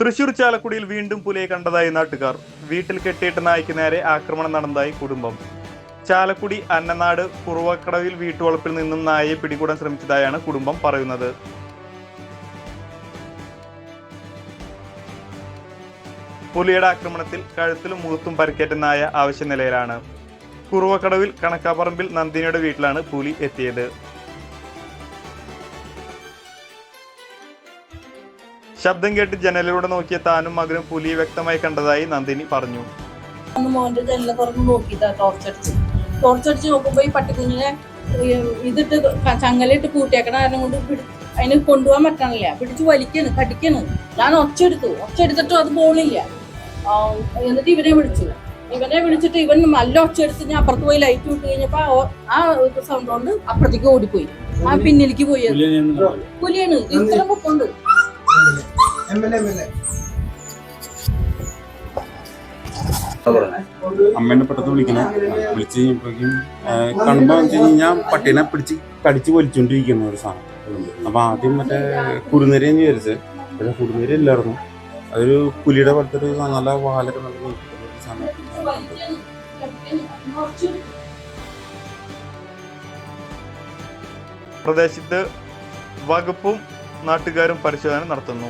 തൃശൂർ ചാലക്കുടിയിൽ വീണ്ടും പുലിയെ കണ്ടതായി നാട്ടുകാർ. വീട്ടിൽ കെട്ടിയിട്ട് നായ്ക്ക് നേരെ ആക്രമണം നടന്നതായി കുടുംബം. ചാലക്കുടി അന്നനാട് കുറുവക്കടവിൽ വീട്ടുവളപ്പിൽ നിന്നും നായയെ പിടികൂടാൻ ശ്രമിച്ചതായാണ് കുടുംബം പറയുന്നത്. പുലിയുടെ ആക്രമണത്തിൽ കഴുത്തിലും മുഖത്തും പരിക്കേറ്റ നായ ആവശ്യ നിലയിലാണ് കുറുവക്കടവിൽ കണക്കാപ്പറമ്പിൽ നന്ദിനിയുടെ വീട്ടിലാണ് പുലി എത്തിയത്. ശബ്ദം കേട്ട് ജനലിലൂടെ നോക്കിയ താനും മകനും പുലിയെ വ്യക്തമായി കണ്ടതായി നന്ദിനി പറഞ്ഞു. മോന്റെ ജനല തുറന്ന് നോക്കിയതാ ടോർച്ചടിച്ച് ടോർച്ചടിച്ച് നോക്കുമ്പോ ഈ പട്ടിക്കുഞ്ഞിനെ ഇതിട്ട് ചങ്ങലിട്ട് ചങ്ങലയിട്ട് കൂട്ടിയേക്കണ കാരണം കൊണ്ട് അതിന് കൊണ്ടുപോകാൻ പറ്റണില്ല. പിടിച്ച് വലിക്കണ് കടിക്കണ്. ഞാൻ ഒച്ചെടുത്തു. ഒച്ചെടുത്തിട്ടും അത് പോണില്ല. എന്നിട്ട് ഇവനെ വിളിച്ചു. ഇവനെ വിളിച്ചിട്ട് ഇവൻ നല്ല ഒച്ചെടുത്ത് ഞാൻ അപ്പുറത്ത് പോയി ലൈറ്റ് വിട്ട് കഴിഞ്ഞപ്പോ ആ സൗണ്ട് കൊണ്ട് അപ്പുറത്തേക്ക് ഓടിപ്പോയി. ആ പിന്നിലേക്ക് പോയി. അമ്മേനെ പെട്ടെന്ന് വിളിക്കണേ. വിളിച്ച് കഴിഞ്ഞപ്പോഴേക്കും കാണുമ്പോൾ വെച്ച് കഴിഞ്ഞാൽ പട്ടീനെ പിടിച്ച് കടിച്ച് വലിച്ചുകൊണ്ടിരിക്കുന്ന ഒരു സാധനം. അപ്പോൾ ആദ്യം മറ്റേ കുറുനരയെന്ന് വിചാരിച്ച് പക്ഷേ കുറുനര ഇല്ലായിരുന്നു അതൊരു പുലിയുടെ പോലത്തെ ഒരു നല്ല വാലൊക്കെ നല്ല സാധനം. പ്രദേശത്ത് വകുപ്പും നാട്ടുകാരും പരിശോധന നടത്തുന്നു.